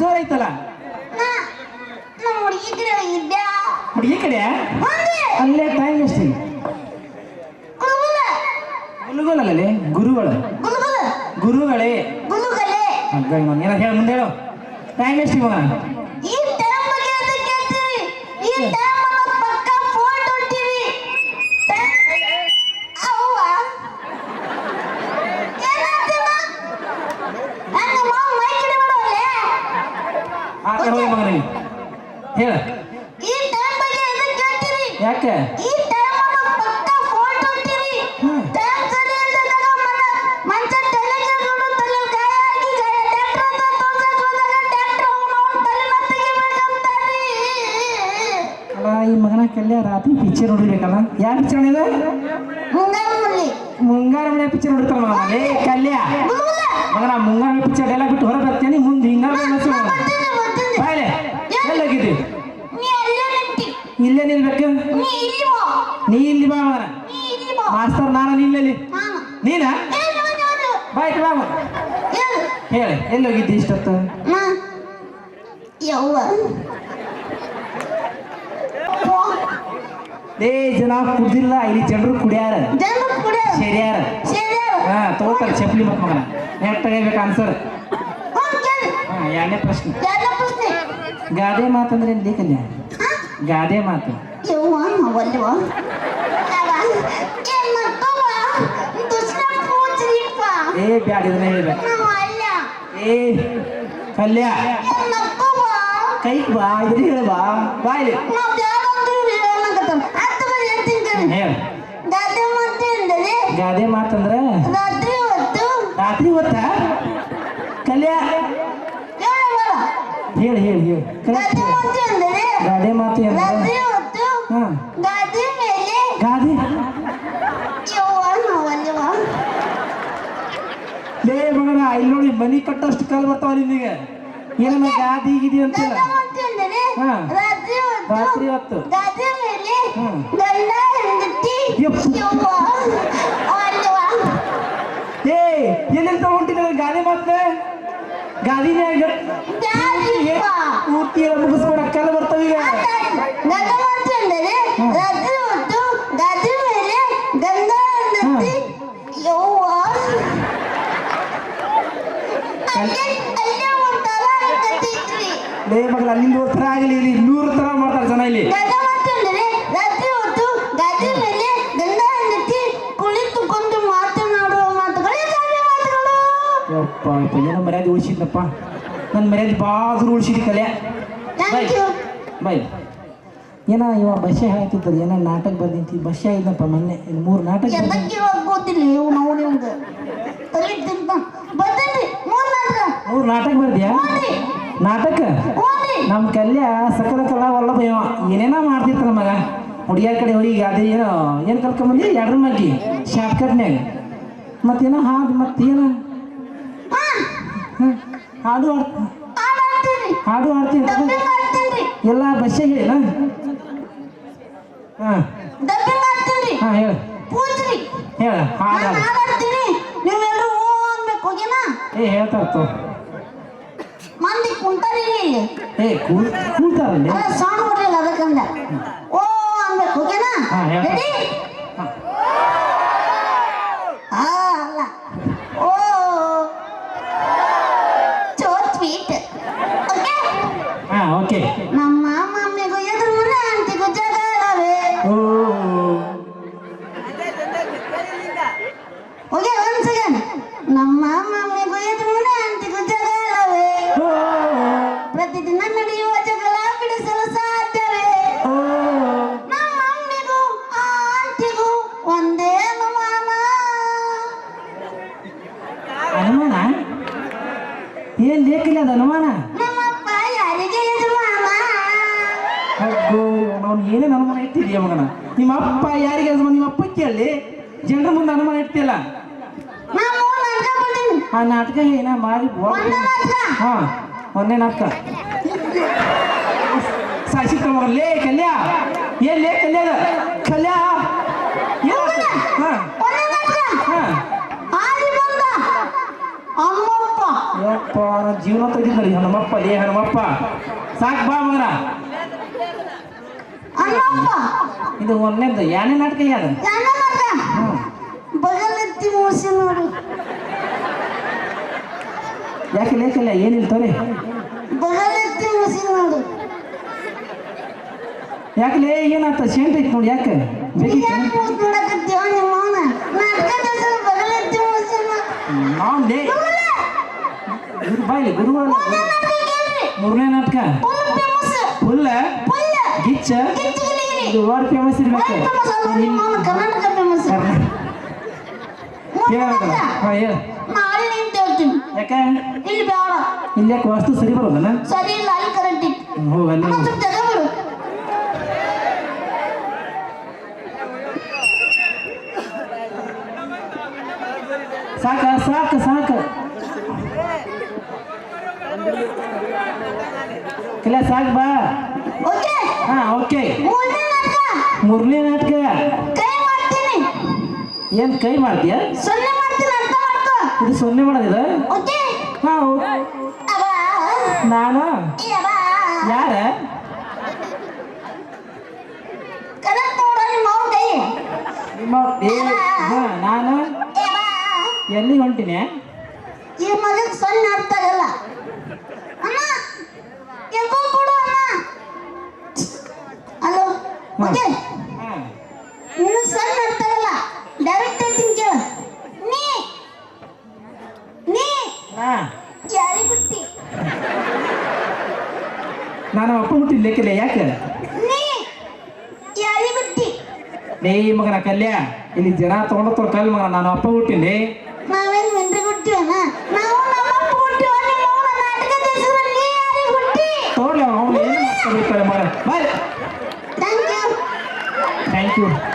ಜೋರ್ ಐತಲ್ಲ ಹುಡುಗಿ ಕಡೆ ಅಲ್ಲೇ ಟೈಮ್ ಎಷ್ಟು ಗುರುಗಳಲ್ಲೇ ಗುರುಗಳು. ಗುರುಗಳೇ. ಹಗ್ಗ ಏನೋ ಹೇಳಿ ಮುಂದೆ ಹೇಳು. ಟೈಮ್ ಎಷ್ಟು ಇವಾಗ ಈ ಟೈಮ್ ಬಗ್ಗೆ ಅದಕ್ಕೆ ಹೇಳ್ತೀವಿ ಈ ಟೈಮ್ ಅನ್ನ ಪಕ್ಕ ಫೋಟೋ ಹೊಟ್ಟಿವಿ ಅವ್ವ ಏನಾಗ್ತಿಲ್ಲ ನನ್ನ ಮಾವ ಮೈ ಕಡೆ ಮಾಡೋಲೆ ಆ ಕಡೆ ಹೋಗಿ ಮಗನಿಗೆ ಹೇಳ. ಈ ಟೈಮ್ ಬಗ್ಗೆ ಯಾಕೆ? ಈ ಟೈಮ್ ಅನ್ನ ಪಕ್ಕ. ಟೈಮ್ ಸರಿ ಮನ ಮಂಚ ತಲೆ ಕೆರ್ಕೊಂಡು ತಲೆ ಗಾಯ ಆಗಿ ಗಾಯ. ಡಾಕ್ಟರ್ ಹತ್ರ ತೋರ್ಸಕ್ ಹೋದಾಗ ಡಾಕ್ಟರ್ ಅವ್ನು ತಲೆನ ತೆಗಿಬೇಕಂತಾರಿ ಅಲ್ಲ. ಈ ಮಗನ ಕಲ್ಯ ರಾತ್ರಿ ಪಿಕ್ಚರ್ ನೋಡಿರ್ಬೇಕಲ್ಲ? ಯಾವ ಪಿಕ್ಚರ್ ಇದೆ ಮುಂಗಾರಲ್ಲಿ ಮುಂಗಾರ ಮನೆ ಪಿಕ್ಚರ್ ಕಲ್ಯ ಮಗನ ಮುಂಗಾರ ಪಿಕ್ಚರ್ ಎಲ್ಲ ಬಿಟ್ಟು ಹೊರ ಬರ್ತೀನಿ ಮುಂದೆ ಹಿಂಗಾರ ಮನಸ್ಸು ಬರ್ತೀನಿ ಬರ್ತೀನಿ ಬಾಯ್ಲೆ ಎಲ್ಲೋಗಿದ್ದಿ ನೀ ಅಲ್ಲೇ ನಿಂತಿ ಇಲ್ಲೇ ನಿಲ್ಬೇಕು ನೀ ಇಲ್ಲಿ ಬಾ ನೀ ಇಲ್ಲಿ ಬಾ ಮಗನ ನೀ ಇಲ್ಲಿ ಬಾ ಮಾಸ್ತರ್ ನಾನು ನಿಲ್ಲಲಿ ನಾನು ನೀನ ಏ ನಾನು ನಾನು ಬಾಯ್ ಬಾ ಮಗ ಏನು ಹೇಳಿ ಎಲ್ಲೋಗಿದ್ದಿ ಇಷ್ಟೊತ್ತು? ಯವ್ವ. ಏ ಜನ ಕುಡ್ದಿಲ್ಲ ಇಲ್ಲಿ ಜನರು ಕುಡಿಯಾರ. ಶರಿಯಾರ. ಹಾ ತಗೋತಾರೆ ಚಪ್ಪಲಿ ಮತ್ ಮಗನ. ತಗೋಬೇಕು ಆನ್ಸರ್ ಎರಡನೇ ಪ್ರಶ್ನೆ. ಗಾದೆ ಮಾತಂದ್ರೆ ಏನ್ ಬೇಕಲ್ಲ ಗಾದೆ ಮಾತು. ಏ ಬ್ಯಾಡ ಇದನ್ನ ಹೇಳ್ಬೇಕು. ಏ ಕಲ್ಯ. ಕೈಕ್ ಬಾ ಇದ್ರೆ ಹೇಳ ಬಾ. ಬಾ ಇಲ್ಲಿ. ಗಾದೆ ಮಾತಂದ್ರ? ರಾತ್ರಿ ಹೊತ್ತು? ಕಲ್ಯ. ಹೇಳಿ ಹೇಳಿ ಹೇಳಿ. ಗಾದೆ ಮಾತು ಅಂದ್ರೆ ಹೊತ್ತು ಹಾ ಗಾದೆ ಮೇಲೆ ಗಾದೆ ಯವ್ವ ನಾವಲ್ವ ಲೇ ಮಗನ ಇಲ್ಲಿ ನೋಡಿ ಮನಿ ಕಟ್ಟಷ್ಟು ಕಾಲ ಬರ್ತಾವ ನಿಮಗೆ ಏನ ಗಾದಿ ಗಿದಿ ಅಂತಿಲ್ಲ. ರಾತ್ರಿ ಹೊತ್ತು ಏ ಎಲ್ಲಿ ತಗೊಂಡಿದ್ದ ಗಾದಿ ಮತ್ತೆ ಗಾದಿನೇ. ಪೂರ್ತಿ ಎಲ್ಲ ಮುಗಿಸ್ಕೊಡ ಕಾಲು ಬರ್ತಾವ ಈಗ ಗಾದೆ ಮಾತು ಎಂದರೆ ರಾತ್ರಿ ಹೊತ್ತು ಗಾದೆ ಮೇಲೆ ಗಂಡ ಹೆಂಡತಿ ಯವ್ವ ಅಲ್ಲೇ ಅಲ್ಲೇ ಒಂಥರ ಕತ್ತಿದ್ವಿ ಲೇ ಮಗಳ ಅಲ್ಲಿಂದ ಒಂದು ಥರ ಆಗಲಿ ಇಲ್ಲಿ ನೂರು ಥರ ಮಾಡ್ತಾರೆ ಜನ ಇಲ್ಲಿ ಗಂಡ ಮಾತೆಂದರೆ ರಾತ್ರಿ ಹೊತ್ತು ಗಾದೆ ಮೇಲೆ ಗಂಡ ಹೆಂಡತಿ ಕುಳಿತುಕೊಂಡು ಮಾತನಾಡುವ ಮಾತುಗಳೇ ಗಾದೆ ಮಾತುಗಳು ಯಪ್ಪ ಯಪ್ಪ ಏನೋ ಮರ್ಯಾದೆ ಉಳಿಸಿದ್ನಪ್ಪ. ನನ್ನ ಮರ್ಯಾದೆ ಬಾದ್ರು ಉಳಿಸಿದ ಕಲೆ ಬಾಯ್ ಬೈ. ಏನ ಇವ ಬಸ್ಸೆ ಹೇಳ್ತಿದ್ದದ ಏನೋ ನಾಟಕ ಬಂದಿಂತಿ ಬಸ್ಸೆ ಇದ್ದಪ್ಪ ಮೊನ್ನೆ ಮೂರು ನಾಟಕ ಮೂರು ನಾಟಕ. ಬರ್ದ್ಯಾ? ನಾಟಕ? ನಮ್ಮ ಕಲ್ಯ ಸಕಲ ಕಲಾ ವಲ್ಲಭ ಇವ. ಏನೇನ ಮಾಡ್ತಿರ್ತಾನ ಮಗ. ಹುಡುಗಿಯರ ಕಡೆ ಹೋಗಿ ಅದೇ ಏನೋ ಏನು ಕಲ್ಕೊಂಬಂದಿ ಎಡ್ರ ಮಗ್ಗಿ. ಶಾರ್ಟ್ಕಟ್ನ್ಯಾಗ. ಮತ್ತೇನೋ ಮತ್ತೇನು? ಹಾ ಹ್ಮ್. ಹಾಡು ಹಾಡ್ ಆಡಾಡ್ತೀನಿ ಹಾಡು ಹಾಡ್ತೀನಿ. ಎಲ್ಲ ಬಸ್ಸೇ ಹೇಳಿನ ಹಾಂ. ಹಾಂ ಹೇಳ. ಹೇಳ ಹಾಡು ಏ ಹೇಳ್ತಾರ ತೋ. ಮಂದಿ ಕುಂತಾರಿಲ್ಲ ಏ ಕೂಳ್ತಾರಲ್ಲಿ ಅಲ್ಲ? ಸೌಂಡ್ ಅದಕ್ಕಂದ. ಓ ಅನ್ಬೇಕು ಓಕೆನಾ ಹಾ, ಹೇಳ್ತಾ. ರೆಡಿ ಹಾ. ಆ ಅಲ್ಲ ಓ ಚೋ ಸ್ವೀಟ್ ಓಕೆ ಹಾಂ ಓಕೆ ನಮ್ಮ ಮಮ್ಮಿಗೂ ಎದುರು ಮನೆ ಆಂಟಿಗೂ ಜಗಳವೇ ಓ ಓಕೆ ಒನ್ ಸೆಕೆಂಡ್ ನಮ್ಮ ಮಮ್ಮಿಗೂ ಎದುರು ಮನೆ ಆಂಟಿಗೂ ಜಗಳವೇ ಪ್ರತಿದಿನ ನಡೆಯುವ ಜಗಳ ಬಿಡಿಸಲು ಸಾಧ್ಯವೇ ಓ ನಮ್ಮ ಮಮ್ಮಿಗೂ ಆ ಆಂಟಿಗೂ ಒಂದೇ ಅನುಮಾನ ಅನುಮಾನ ಏನ್ ಲೇಖಿಲ್ಲ ಅದು ಅನುಮಾನ ಅಗ್ಗೋ ಅವ್ನು ಏನೇನು ಅನುಮಾನ ಇಟ್ಟಿದೀಯ ಮಗನ? ನಿಮ್ಮ ಅಪ್ಪ ಯಾರಿಗೆ ನಿಮ್ಮ ಅಪ್ಪ ಕೇಳಿ. ಜನರ ಮುಂದೆ ಅನುಮಾನ ಇಡ್ತಿಯಲ್ಲ? ನಾ ನಾಟಕ ಬಿಟ್ಟಿನಿ ಆ ನಾಟಕ ಏನ? ನಾಟಕ. ಹಾ ಒಂದೇ ನಾಟಕ. ಸಾಕ್ಷಿ ಲೇ ಕಲ್ಯ. ಏನ್ ಲೇ ಕಲ್ಯಾದ ಕಲ್ಯ. ಯಪ್ಪ ನನ್ನ ಜೀವನ ತೆಗಿದ್ನಲ್ಲ ಹನುಮಪ್ಪ ಲೇ ಹನುಮಪ್ಪ. ಸಾಕ್ ಬಾ ಮಗನ. ಇದು ಒಂದನೇದು ಯಾನೇ ನಾಟಕ ಯಾರು ಬಗಲೆತ್ತಿ ಮೂಸಿ ನೋಡು. ಯಾಕೆ ಲೇಖಲ್ಲ ಏನಿಲ್ಲ ತೋರಿ. ಬಗಲೆತ್ತಿ ಮೂಸಿ ನೋಡು. ಯಾಕಲೇ ಏನಾತ ಶೇಂಟ್ ಐತಿ ನೋಡಿ ಯಾಕೆ? ನೀ ಬೇಕಿತ್ತು ಯಾಕೆ ಮೂಸ್ ನೋಡಕತ್ತೀವ ನಿಮ್ಮ ಅವನ? ನಾಟಕದ ಹೆಸರು ಬಗಲೆತ್ತಿ ಮೂಸಿ ನೋಡು. ನಾವು ಲೇ. ಗುರು ಬಾಯ್ಲಿ ಗುರು ಅಲ್ಲ. ಮೂರನೇ ನಾಟಕ. ಫುಲ್ಲ ಫುಲ್ ಗಿಚ್ಚ ಕಿಚ್ಚಿಗಿಲಿಗಿಲಿ ಇದು ವರ್ಡ್ ಫೇಮಸ್ ಇರ್ಬೇಕು ಫೇಮಸ್ ಅಲ್ಲ ನಿಮ್ಮ ಅವನ ಕರ್ನಾಟಕ ಫೇಮಸ್ ಹೇಳ್ಬೇಕಲ್ಲ ಹಾಂ ಹೇಳು ನಾಳೆ ನಿಂತ ಹೇಳ್ತೀನಿ ಯಾಕೆ? ಇಲ್ಲಿ ಬೇಡ. ಇಲ್ಲಿ ಯಾಕೆ ವಾಸ್ತು ಸರಿ ಬರೋದಲ್ಲ ಸರಿ ಇಲ್ಲ ಅಲ್ಲಿ ಕರೆಂಟ್ ಇತ್ತು. ಹೋಗಿ ಅಲ್ಲಿ ಅಮ್ಮ ಸ್ವಲ್ಪ ತಗೊಂಬಿಡು ಸಾಕ ಸಾಕು ಸಾಕು. ಇಲ್ಲ ಸಾಕು ಬಾ. ಓಕೆ. ಹಾ ಓಕೆ ಮೂರನೇ ನಾಟಕ ಏನ್ ಕೈ ಮಾಡ್ತೀಯ? ಇದು ಸೊನ್ನೆ ಮಾಡೋದಿದ? ಹಾ ನಾನು? ಯಾರ? ನಾನು? ಎಲ್ಲಿ ಹೊಂಟಿನಿ? ಈ ಮಗ ಸೊನ್ನೆ ಅರ್ಥ ಆಗಲ್ಲ. ಅಮ್ಮ ಎಲ್ಕೋ ಕೊಡು ಅಮ್ಮ ಹಲೋ ಓಕೆ ನೀನು ಸಣ್ಣ ಡೈರೆಕ್ಟ್ ಹೇಳ್ತೀನಿ ಕೇಳು. ನೀ. ನೀ. ಯಾರಿಗೆ ಗೊತ್ತಿ? ನಾನು ಅಪ್ಪ ಹುಟ್ಟಿಲ್ಲ ಲೆಕ್ಕಿಲ್ಲ ಯಾಕೆ? ನೀ. ಯಾರಿಗೆ ಗೊತ್ತಿ? ನೀ ಮಗನ ಕಲ್ಯ ಇಲ್ಲಿ ಜನ ತಗೊಂಡ ಕಲ್ ಮಗನ ನಾನು ಅಪ್ಪ ಹುಟ್ಟಿನಿ. ನಾವೇನು ಮೆಂಟ್ರಿ ಹುಟ್ಟಿವನ? ನಾವು ನಮ್ಮ ಅಪ್ಪ ಹುಟ್ಟಿವ ನಿಮ್ಮ ನಾಟಕ ಯಾರಿಗೆ ಹುಟ್ಟಿ? ತೋರ್ಲಿ ಅವನು ಏನು ಮಾಡ್ತಾರೆ ಬಾಯ್. Thank you.